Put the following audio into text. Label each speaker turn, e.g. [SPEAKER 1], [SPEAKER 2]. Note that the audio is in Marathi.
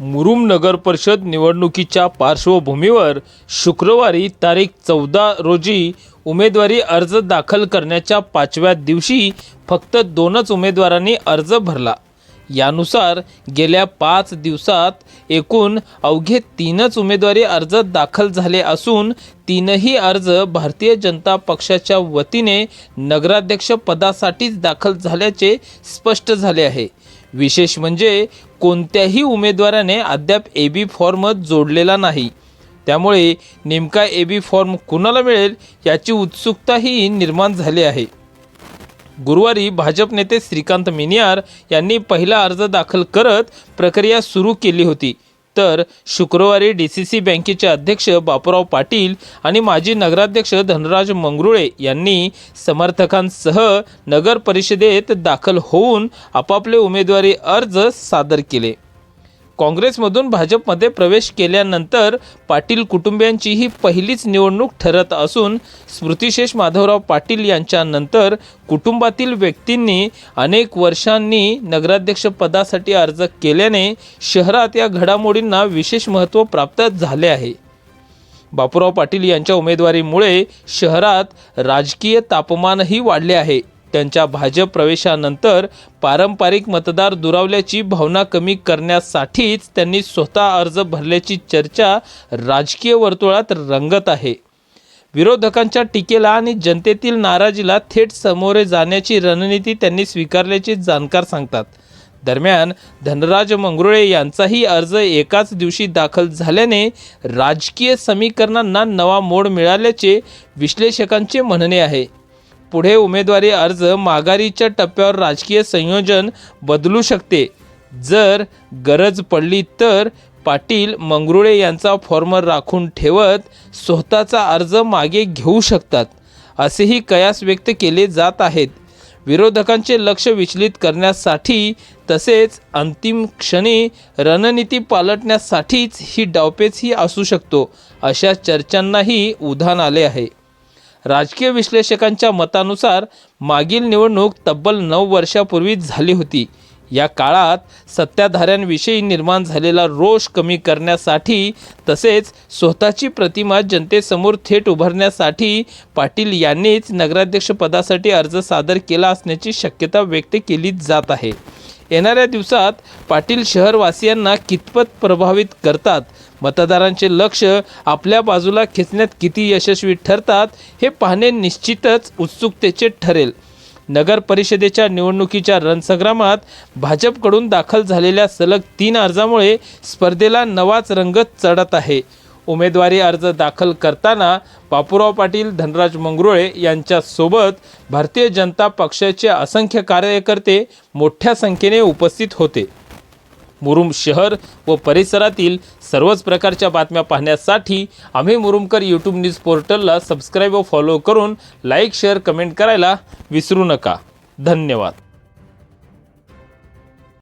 [SPEAKER 1] मुरुम नगर परिषद निवडणुकीच्या पार्श्वभूमीवर शुक्रवारी तारीख चौदा रोजी उमेदवारी अर्ज दाखल करण्याच्या पाचव्या दिवशी फक्त दोनच उमेदवारांनी अर्ज भरला. यानुसार गेल्या पाच दिवसात एकूण अवघे तीनच उमेदवारी अर्ज दाखल झाले असून तीनही अर्ज भारतीय जनता पक्षाच्या वतीने नगराध्यक्ष पदासाठीच दाखल झाल्याचे स्पष्ट झाले आहे. विशेष म्हणजे कोणत्याही उमेदवाराने अद्याप ए बी फॉर्म जोडलेला नाही. त्यामुळे नेमका ए बी फॉर्म कुणाला मिळेल याची उत्सुकताही निर्माण झाली आहे. गुरुवारी भाजप नेते श्रीकांत मिनियार यांनी पहिला अर्ज दाखल करत प्रक्रिया सुरू केली होती. तर शुक्रवारी डी सी सी बँकेचे अध्यक्ष बापूराव पाटील आणि माजी नगराध्यक्ष धनराज मंगरुळे यांनी समर्थकांसह नगर परिषदेत दाखल होऊन आपापले उमेदवारी अर्ज सादर केले. काँग्रेसमधून भाजपमध्ये प्रवेश केल्यानंतर पाटील कुटुंबियांची ही पहिलीच निवडणूक ठरत असून स्मृतिशेष माधवराव पाटील यांच्यानंतर कुटुंबातील व्यक्तींनी अनेक वर्षांनी नगराध्यक्षपदासाठी अर्ज केल्याने शहरात या घडामोडींना विशेष महत्त्व प्राप्त झाले आहे. बापूराव पाटील यांच्या उमेदवारीमुळे शहरात राजकीय तापमानही वाढले आहे. त्यांच्या भाजप प्रवेशानंतर पारंपरिक मतदार दुरावल्याची भावना कमी करण्यासाठीच त्यांनी स्वतः अर्ज भरल्याची चर्चा राजकीय वर्तुळात रंगत आहे. विरोधकांच्या टीकेला आणि जनतेतील नाराजीला थेट समोरे जाण्याची रणनीती त्यांनी स्वीकारल्याचे जाणकार सांगतात. दरम्यान धनराज मंगरुळे यांचाही अर्ज एकाच दिवशी दाखल झाल्याने राजकीय समीकरणांना नवा मोड मिळाल्याचे विश्लेषकांचे म्हणणे आहे. पुढे उमेदवारी अर्ज माघारीच्या टप्प्यावर राजकीय संयोजन बदलू शकते. जर गरज पडली तर पाटील मंगरुळे यांचा फॉर्म राखून ठेवत स्वतःचा अर्ज मागे घेऊ शकतात असेही कयास व्यक्त केले जात आहेत. विरोधकांचे लक्ष विचलित करण्यासाठी तसेच अंतिम क्षणी रणनीती पालटण्यासाठीच ही डावपेच ही असू शकतो अशा चर्चांनाही उधाण आले आहे. राजकीय विश्लेषकांच्या मतानुसार मागील निवडणूक तब्बल नऊ वर्षापूर्वी झाली होती. या काळात सत्ताधाऱ्यांविषयी निर्माण झालेला रोष कमी करण्यासाठी तसेच स्वतःची प्रतिमा जनतेसमोर थेट उभारण्यासाठी पाटील यांनीच नगराध्यक्षपदासाठी अर्ज सादर केला असण्याची शक्यता व्यक्त केली जात आहे. येणाऱ्या दिवसात पाटील शहरवासियांना कितपत प्रभावित करतात? मतदारांचे लक्ष आपल्या बाजूला खेचण्यात किती यशस्वी ठरतात हे पाहणे निश्चितच उत्सुकतेचे ठरेल. नगर परिषदेच्या निवडणुकीच्या रणसंग्रामात भाजपकडून दाखल झालेल्या सलग तीन अर्जामुळे स्पर्धेला नवाच रंग चढत आहे. उमेदवारी अर्ज दाखल करताना बापूराव पाटील धनराज मंगरुळे यांच्यासोबत भारतीय जनता पक्षाचे असंख्य कार्यकर्ते मोठ्या संख्येने उपस्थित होते. मुरुम शहर व परिसरातील सर्वच प्रकारच्या बातम्या पाहण्यासाठी आम्ही मुरुमकर यूट्यूब न्यूज पोर्टलला सबस्क्राईब व फॉलो करून लाईक शेअर कमेंट करायला विसरू नका. धन्यवाद.